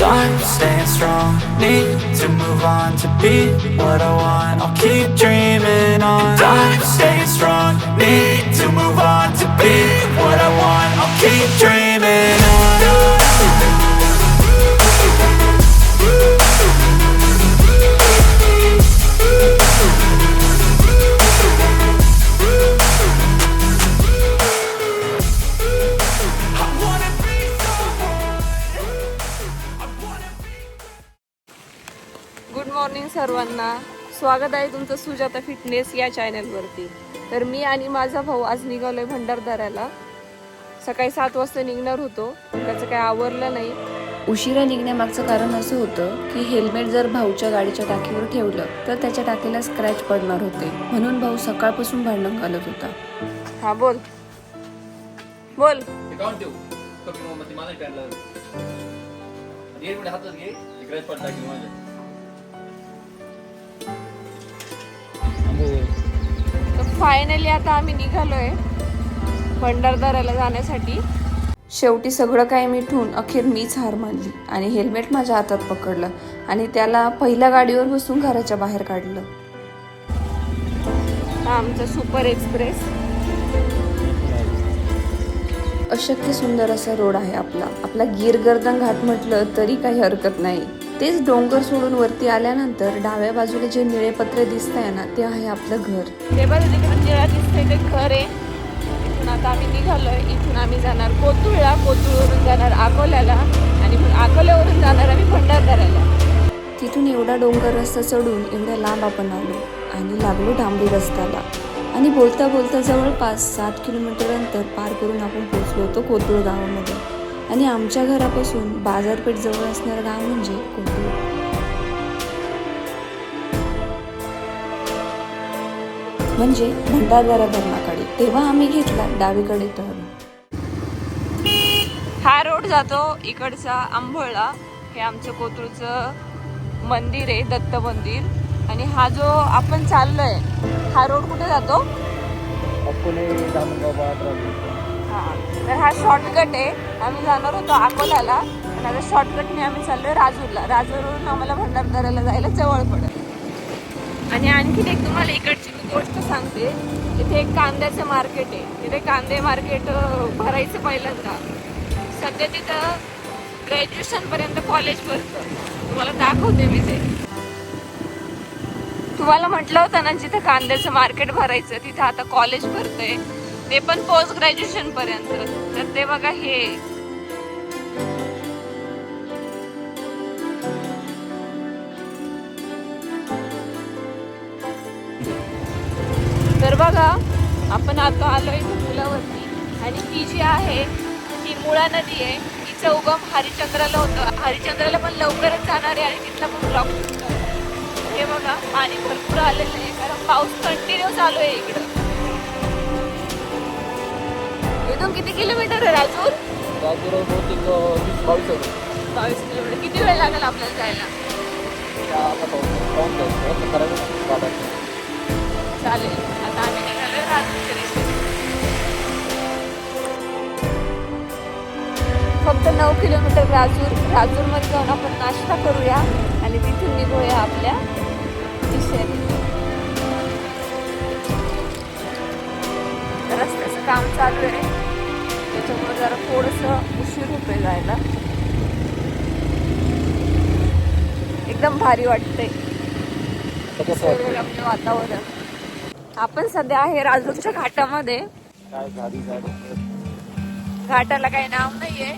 I'm staying strong, need to move on to be what I want. I'll keep dreaming स्वागत आहे तुमचं Sujata fitness या चॅनलवरती. तर मी आणि माझा भाऊ आज निघालोय भंडारदऱ्याला. सकाळी सात वाजता निघणार होतो. त्याचं काही आवरलं नाही. उशिरा निघण्यामागचं कारण असं होतं की हेल्मेट जर भाऊच्या गाडीच्या टाकीवर ठेवलं तर त्याच्या टाकीला स्क्रॅच पडणार होते. म्हणून भाऊ सकाळपासून भांडण घालत होता. हा बोल. बोल. फायनली आता आम्ही निघालोय भंडारदऱ्याला जाण्यासाठी. शेवटी सगळं काय मिठून अखेर मीच हार मानली आणि हेल्मेट माझ्या हातात पकडलं आणि त्याला पहिल्या गाडीवर बसून घराच्या बाहेर काढलं. हा आमचा सुपर एक्सप्रेस. अशक्य सुंदर असा रोड आहे आपला. आपला गिरगर्दन घाट म्हटलं तरी काही हरकत नाही. तेच डोंगर सोडून वरती आल्यानंतर डाव्या बाजूला जे निळे पत्रे दिसत आहे ना ते आहे आपलं घर. ते तिकडे निळा दिसतंय ते घर आहे. इथून आता आम्ही निघालोय. इथून आम्ही जाणार कोतुळला. कोतुळवरून जाणार अकोल्याला. आणि अकोल्यावरून जाणार आम्ही भंडारदऱ्याला. तिथून एवढा डोंगर रस्ता चढून एवढ्या लांब आपण आलो आणि लागलो डांबरी रस्त्याला. आणि बोलता बोलता जवळपास सात किलोमीटर अंतर पार करून आपण पोहोचलो होतो कोतुळ गावामध्ये. आणि आमच्या घरापासून बाजारपेठ जवळ असणारं गाव म्हणजे कोतुळ म्हणजे भंडारदरा धरणाकडे तेव्हा आम्ही घेतला डावीकडे टर्न हा रोड जातो इकडचा आंबोळला हे आमचं कोतुळचं मंदिर आहे दत्त मंदिर. आणि हा जो आपण चाललोय हा रोड कुठे जातो? हां. तर हा शॉर्टकट आहे. आम्ही जाणार होतो अकोल्याला. आणि आता शॉर्टकटने आम्ही चाललोय राजूरला. राजूरवरून आम्हाला भंडारदऱ्याला जायला जवळ पडेल. आणि आणखीन एक तुम्हाला इकडची मी गोष्ट सांगते. इथे एक कांद्याचं मार्केट आहे. तिथे कांदे मार्केट भरायचं पहिल्यांदा. सध्या तिथं ग्रॅज्युएशन पर्यंत कॉलेज भरतं. तुम्हाला दाखवते मी ते. तुम्हाला म्हटलं होतं ना जिथं कांद्याचं मार्केट भरायचं तिथं आता कॉलेज भरतंय. ते पण पोस्ट ग्रॅज्युएशन पर्यंत. तर ते बघा हे. तर बघा आपण आता आलोय पुलावरती आणि ती जी आहे ती मुळा नदी आहे. तिचं उगम हरिश्चंद्राला होतं. हरिचंद्राला पण लवकरच जाणार आहे आणि तिथला पण ब्लॉक हे बघा पाणी भरपूर आलेलं आहे. कारण पाऊस कंटिन्यू चालू आहे इकडं. इथून किती किलोमीटर आहे राजूर? राजूराव बहुतेक वीस बावीस बावीस किलोमीटर. किती वेळ लागेल आपल्याला जायला? चालेल. आता आम्ही. फक्त नऊ किलोमीटर राजूर राजूरमध्ये जाऊन आपण नाश्ता करूया आणि तिथून निघूया आपल्या रस्त्याचं काम चालू आहे. त्याच्यामुळे जरा थोडंसं उशीर होतोय जायला. एकदम भारी वाटतंय. वातावरण. आपण सध्या आहे राजूरच्या घाटामध्ये. घाटाला काही नाव नाहीये.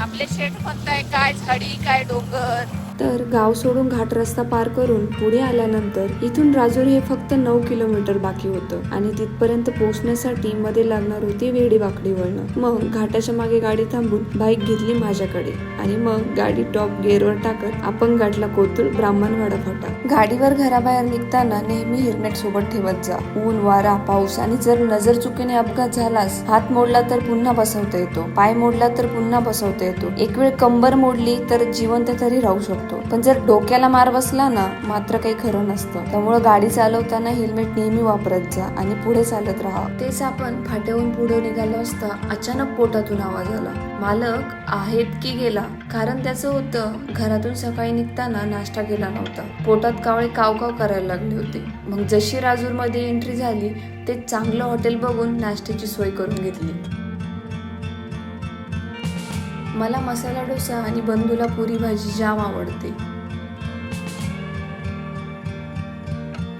आपले शेठ म्हणताय काय झाडी काय डोंगर? तर गाव सोडून घाट रस्ता पार करून पुढे आल्यानंतर इथून राजूर हे फक्त नऊ किलोमीटर बाकी होतं. आणि तिथपर्यंत पोहोचण्यासाठी मध्ये लागणार होती वेडी बाकडी वळण. मग घाटाच्या मागे गाडी थांबून बाईक घेतली माझ्याकडे. आणि मग गाडी टॉप गिअरवर टाकत आपण गाठला कोतुळ ब्राह्मणवाडा फाटा. गाडीवर घराबाहेर निघताना नेहमी हेल्मेट सोबत ठेवत जा. ऊन वारा पाऊस आणि जर नजर चुकीने अपघात झालास हात मोडला तर पुन्हा बसवता येतो. पाय मोडला तर पुन्हा बसवता येतो. एक वेळ कंबर मोडली तर जिवंत तरी राहू शकतो. पण जर डोक्याला मार बसला ना मात्र काही खरं नसतं. त्यामुळे गाडी चालवताना हेल्मेट नेहमी वापरत जा आणि पुढे चालत राहा. तेच आपण फाट्याहून पुढे निघालो असता अचानक पोटातून आवाज आला. मालक आहेत की गेला? कारण त्याचं होतं घरातून सकाळी निघताना नाश्ता केला नव्हता. पोटात कावळे काव काव करायला लागले होते. मग जशी राजूरमध्ये एंट्री झाली ते चांगलं हॉटेल बघून नाश्त्याची सोय करून घेतली. मला मसाला डोसा आणि बंधूला पुरी भाजी जाम आवडते.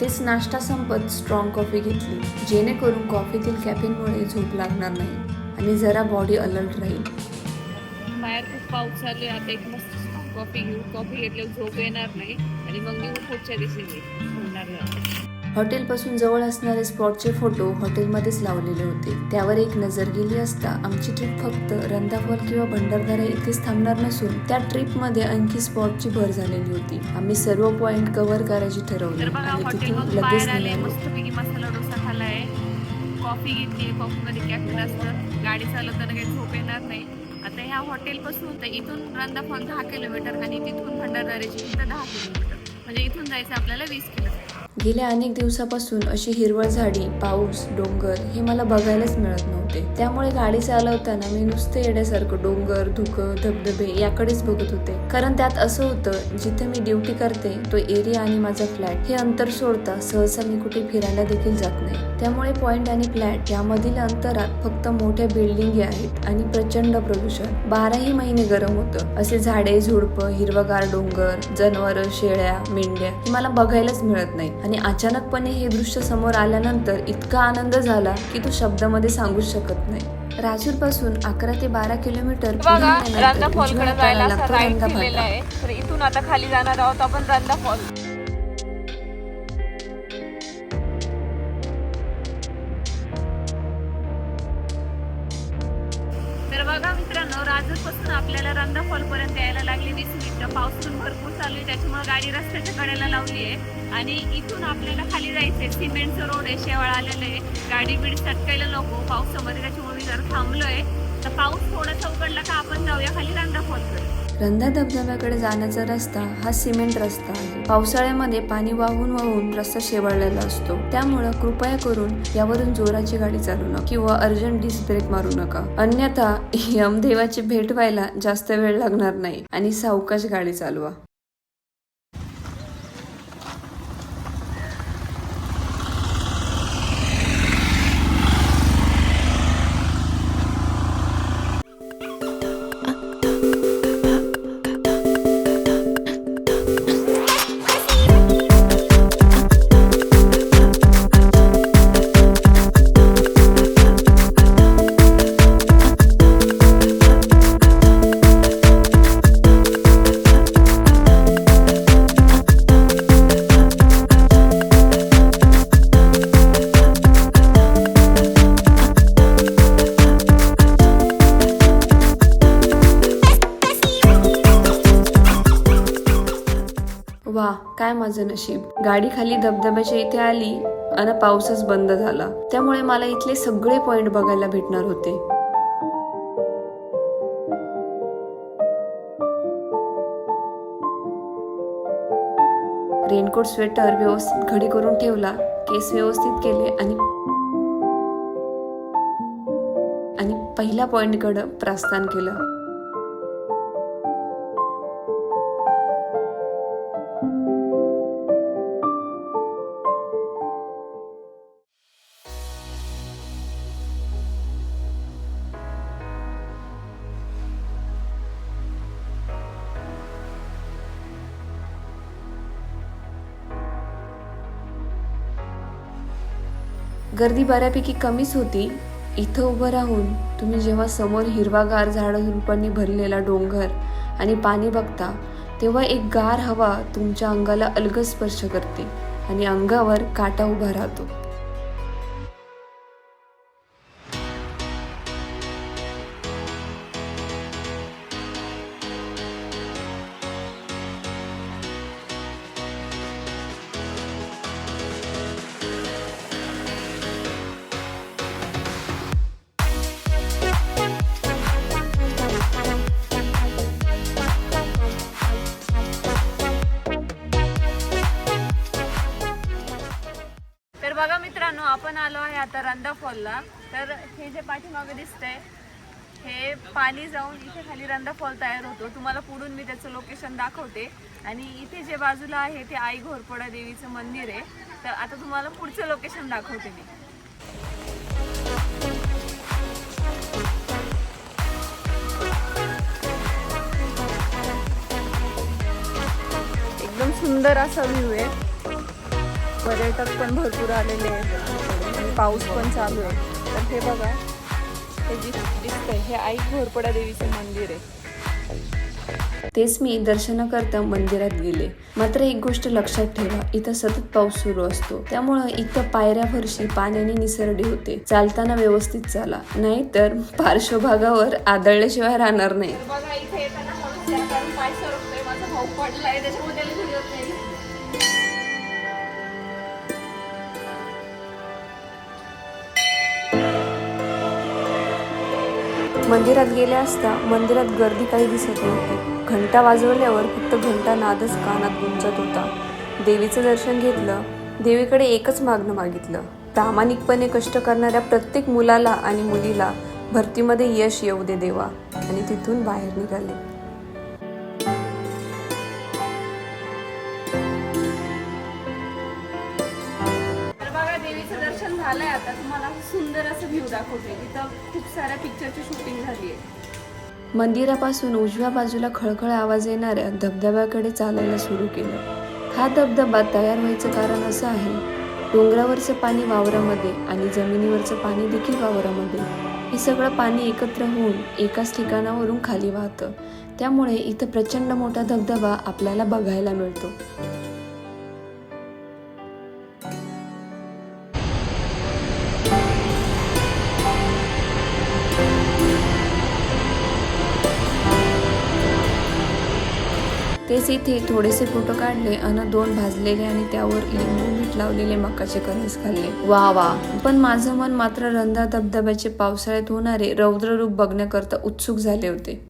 तेच नाश्ता संपत स्ट्रॉंग कॉफी घेतली जेणेकरून कॉफीतील कॅफिनमुळे झोप लागणार नाही आणि जरा बॉडी अलर्ट राहील. बाहेर खूप पाऊस चालू आता एक मस्त कॉफी घेऊ. कॉफी घेतल्यावर झोप येणार नाही आणि मग मी पुढच्या दिशेने. नाही. हॉटेलपासून जवळ असणारे स्पॉटचे फोटो हॉटेलमध्येच लावलेले होते. त्यावर एक नजर गेली असता आमची ट्रिप फक्त रंदाफॉल किंवा भंडारदरा इथेच थांबणार नसून त्या ट्रिपमध्ये आणखी स्पॉटची भर झालेली होती. आम्ही सर्व पॉइंट कव्हर करायची ठरवली. आणि तिथून लगेच मस्तपैकी मसाला डोसा कॉफी घेतली कॉफीमध्ये कॅफिन असतं. गाडी चालवताना काही झोप येणार नाही. आता ह्या हॉटेलपासून तर इथून फॉल दहा किलोमीटर आणि तिथून भंडारदाऱ्याची तिथं दहा किलोमीटर. म्हणजे इथून जायचं आपल्याला वीस किलोमीटर. गेल्या अनेक दिवसापासून अशी हिरवळ झाडी पाऊस डोंगर हे मला बघायलाच मिळत नव्हते. त्यामुळे गाडी चालवताना मी नुसते येण्यासारखं डोंगर धुकं धबधबे याकडेच बघत होते. कारण त्यात असं होतं जिथे मी ड्युटी करते तो एरिया आणि माझा फ्लॅट हे अंतर सोडता सहसा मी कुठे फिरायला देखील जात नाही. त्यामुळे पॉइंट आणि फ्लॅट यामधील अंतरात फक्त मोठ्या बिल्डिंगी आहेत आणि प्रचंड प्रदूषण. बाराही महिने गरम होतं. असे झाडे झुडपं हिरवगार डोंगर जनावर शेळ्या मेंढ्या हे मला बघायलाच मिळत नाही. आणि अचानकपणे हे दृश्य समोर आल्यानंतर इतका आनंद झाला की तो शब्दामध्ये सांगूच शकत नाही. राजूरपासून अकरा ते बारा किलोमीटर रंदा फॉलकडे जायला इथून आता खाली जाणार आहोत आपण रंदा फॉल. मित्रांनो आपल्याला रंगा फॉलपर्यंत यायला लागली वीस मिनिटं. पाऊस पण भरपूर चालू आहे त्याच्यामुळे गाडी रस्त्याच्या कडेला लावली आहे. आणि इथून आपल्याला खाली जायचंय सिमेंटचं रोड आहे शेवाळ आलेलं आहे. गाडी बिडी सटकायला नको. पावसामध्ये त्याच्यामुळे जर थांबलो थांबलोय तर पाऊस थोडासा उघडला का आपण जाऊया खाली रंगा फॉलकडे रंधा धबधब्याकडे जाण्याचा रस्ता हा सिमेंट रस्ता आहे. पावसाळ्यामध्ये पाणी वाहून वाहून रस्ता शेवाळलेला असतो. त्यामुळं कृपया करून यावरून जोराची गाडी चालू नका किंवा अर्जंट डिस्क ब्रेक मारू नका. अन्यथा यमदेवाची भेट व्हायला जास्त वेळ लागणार नाही आणि सावकाश गाडी चालवा. काय माझं नशीब? गाडी खाली धबधब्याच्या इथे आली आणि पाऊसच बंद झाला. त्यामुळे मला इथले सगळे पॉइंट बघायला भेटणार होते. रेनकोट स्वेटर व्यवस्थित घडी करून ठेवला केस व्यवस्थित केले आणि आणि पहिल्या पॉइंटकडं प्रस्थान केलं. गर्दी बऱ्यापैकी कमीच होती. इथं उभं राहून तुम्ही जेव्हा समोर हिरवागार झाडं झुडपांनी भरलेला डोंगर आणि पाणी बघता तेव्हा एक गार हवा तुमच्या अंगाला अलगद स्पर्श करते आणि अंगावर काटा उभा राहतो. फॉलला तर हे जे पाठीमागे दिसतंय हे पाणी जाऊन इथे खाली रंदा फॉल तयार होतो. तुम्हाला पुढून मी त्याचं लोकेशन दाखवते. आणि इथे जे बाजूला आहे ते आई घोरपडा देवीचं मंदिर आहे. तर आता तुम्हाला पुढचं लोकेशन दाखवते मी. एकदम सुंदर असा व्ह्यू आहे. पर्यटक पण भरपूर आलेले आहेत. पाऊस पण चालू आहे. तर हे बघा हे दिस दिसतंय हे आई घोरपडा देवीचं मंदिर आहे. तेच मी दर्शनाकरता मंदिरात गेले. मात्र एक गोष्ट लक्षात ठेवा इथं सतत पाऊस सुरू असतो. त्यामुळं इथं पायऱ्या फरशी पाण्याने निसरडी होते. चालताना व्यवस्थित चाला. नाहीतर पार्श्वभागावर आदळल्याशिवाय राहणार नाही. मंदिरात गेले असता मंदिरात गर्दी काही दिसत नव्हती. घंटा वाजवल्यावर फक्त घंटा नादच कानात गुंजत होता. देवीचं दर्शन घेतलं देवीकडे एकच मागणं मागितलं. प्रामाणिकपणे कष्ट करणाऱ्या प्रत्येक मुलाला आणि मुलीला भरतीमध्ये यश येऊ दे देवा. आणि तिथून बाहेर निघाले. झालंय आता. तुम्हाला सुंदर असं व्ह्यू दाखवते तिथं खूप साऱ्या पिक्चरची शूटिंग झाली आहे मंदिरापासून उजव्या बाजूला खळखळ आवाज येणाऱ्या धबधब्याकडे चालायला सुरू केलं. हा धबधबा तयार व्हायचं कारण असं आहे. डोंगरावरचं पाणी वावरामध्ये आणि जमिनीवरचं पाणी देखील वावरामध्ये. हे सगळं पाणी एकत्र होऊन एकाच ठिकाणावरून खाली वाहतं. त्यामुळे इथं प्रचंड मोठा धबधबा आपल्याला बघायला मिळतो. तेच इथे थोडेसे फोटो काढले आणि दोन भाजलेले आणि त्यावर लिंबू मीठ लावलेले मकाचे कणीस खाल्ले. वा वा. पण माझं मन मात्र रंधा धबधब्याचे पावसाळ्यात होणारे रौद्र रूप बघण्याकरता उत्सुक झाले होते.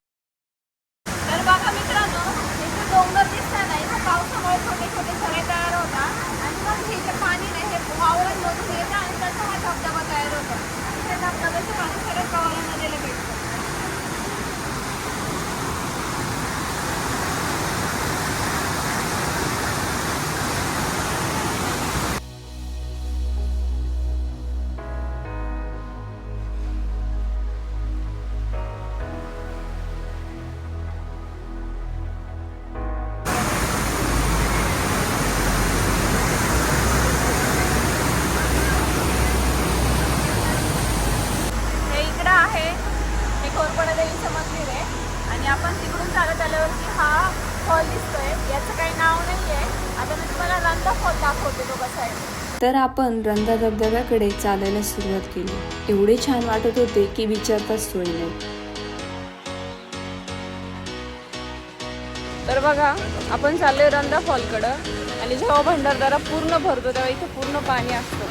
आणि आपण तिकडून चालत आल्यावरती हा फॉल दिसतोय. याचं काही नाव नाही आहे आता मी तुम्हाला रंदा फॉल दाखवते तो कसा आहे तर आपण रंधा धबधब्याकडे चालायला सुरुवात केली. एवढे छान वाटत होते की विचारताच सोय नाही. तर बघा आपण चाललोय रंदा फॉलकडं आणि जेव्हा भंडारदारा पूर्ण भरतो तेव्हा इथे पूर्ण पाणी असतं.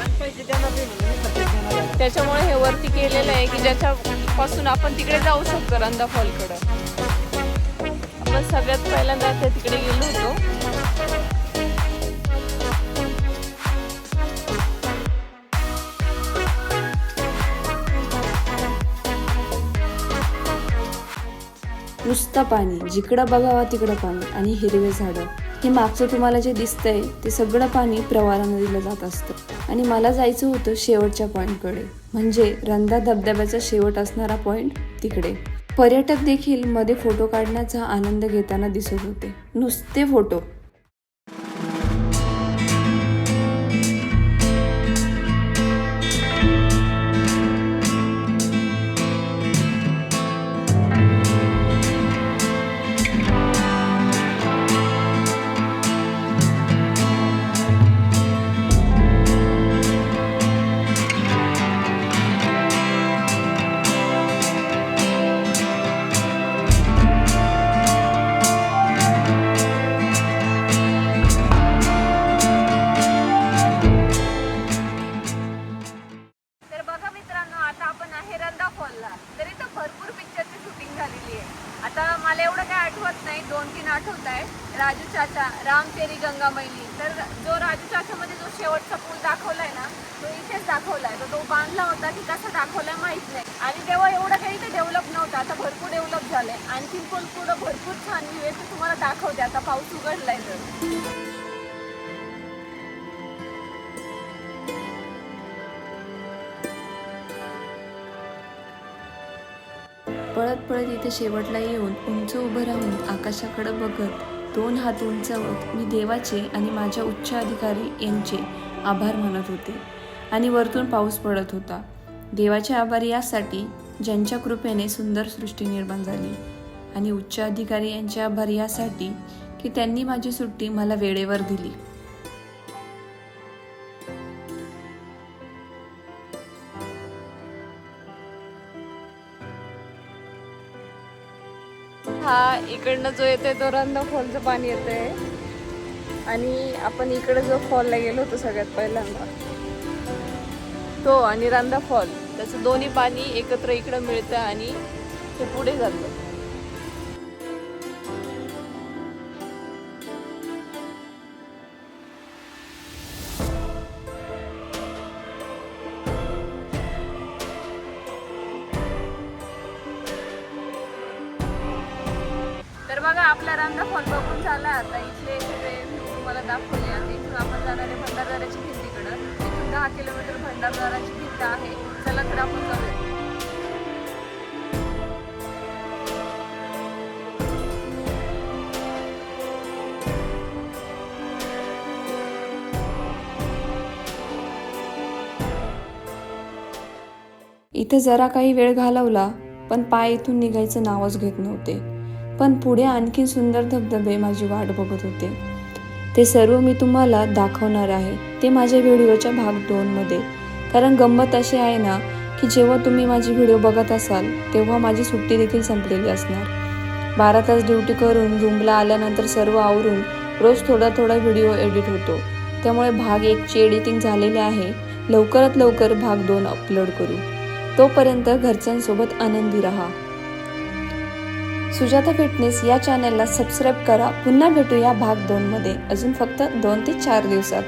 त्याच्यामुळे हे वरती केलेलं आहे की ज्याच्यापासून आपण तिकडे जाऊ शकतो रंदा फॉलकडं सगळ्यात पहिल्यांदा त्या तिकडे गेलो होतो. नुसतं पाणी जिकडं बघावा तिकडं पाणी आणि हिरवे झाडं. हे मागचं तुम्हाला जे दिसतंय ते सगळं पाणी प्रवारा नदीला जात असतं. आणि मला जायचं होतं शेवटच्या पॉईंटकडे म्हणजे रंधा धबधब्याचा शेवट असणारा पॉईंट तिकडे. पर्यटक देखील मध्ये फोटो काढण्याचा आनंद घेताना दिसत होते. नुसते फोटो. दोन तीन आठवत आहे राजू चाचा राम तेरी गंगा मैली. तर जो राजू चाचामध्ये जो शेवटचा पूल दाखवलाय ना तो इथेच दाखवलाय. तो तो बांधला होता की कसा दाखवलाय माहीत नाही. आणि तेव्हा एवढं काही ते डेव्हलप नव्हतं. आता भरपूर डेव्हलप झालंय. आणखीन पण पुढं भरपूर छान व्ह्यू आहे ते तुम्हाला दाखवते. आता पाऊस उघडलाय तर. पळत पळत इथे शेवटला येऊन उंच उभं राहून आकाशाकडे बघत दोन हात उंचावत मी देवाचे आणि माझ्या उच्च अधिकारी यांचे आभार मानत होते. आणि वरतून पाऊस पडत होता. देवाचे आभार यासाठी ज्यांच्या कृपेने सुंदर सृष्टी निर्माण झाली. आणि उच्च अधिकारी यांचे आभार यासाठी की त्यांनी माझी सुट्टी मला वेळेवर दिली. इकडनं जो येतोय तो रंधा फॉलचं पाणी येतंय. आणि आपण इकडे जो फॉलला गेलो होतो सगळ्यात पहिल्यांदा. तो आणि रंधा फॉल त्याचं दोन्ही पाणी एकत्र इकडं मिळतं आणि ते पुढे जातं. दाखवली आता इथून आपण जाणार आहे भंडारदाराची भिंतीकडं इथून दहा किलोमीटर भंडारदाराची भिंत आहे. चला तर आपण जाऊया. इथे जरा काही वेळ घालवला पण पाय इथून निघायचं नावच घेत नव्हते. पण पुढे आणखी सुंदर धबधबे माझी वाट बघत होते. ते सर्व मी तुम्हाला दाखवणार आहे. ते माझ्या व्हिडिओच्या भाग दोनमध्ये कारण गंमत अशी आहे ना की जेव्हा तुम्ही माझी व्हिडिओ बघत असाल तेव्हा माझी सुट्टी देखील संपलेली असणार. बारा तास ड्युटी करून रूमला आल्यानंतर सर्व आवरून रोज थोडा थोडा व्हिडिओ एडिट होतो. त्यामुळे भाग एकची एडिटिंग झालेली आहे. लवकरात लवकर भाग दोन अपलोड करू. तोपर्यंत घरच्यांसोबत आनंदी राहा. सुजाता फिटनेस या चॅनलला सबस्क्राईब करा. पुन्हा भेटूया भाग दोनमध्ये. अजून फक्त दोन ते चार दिवसात.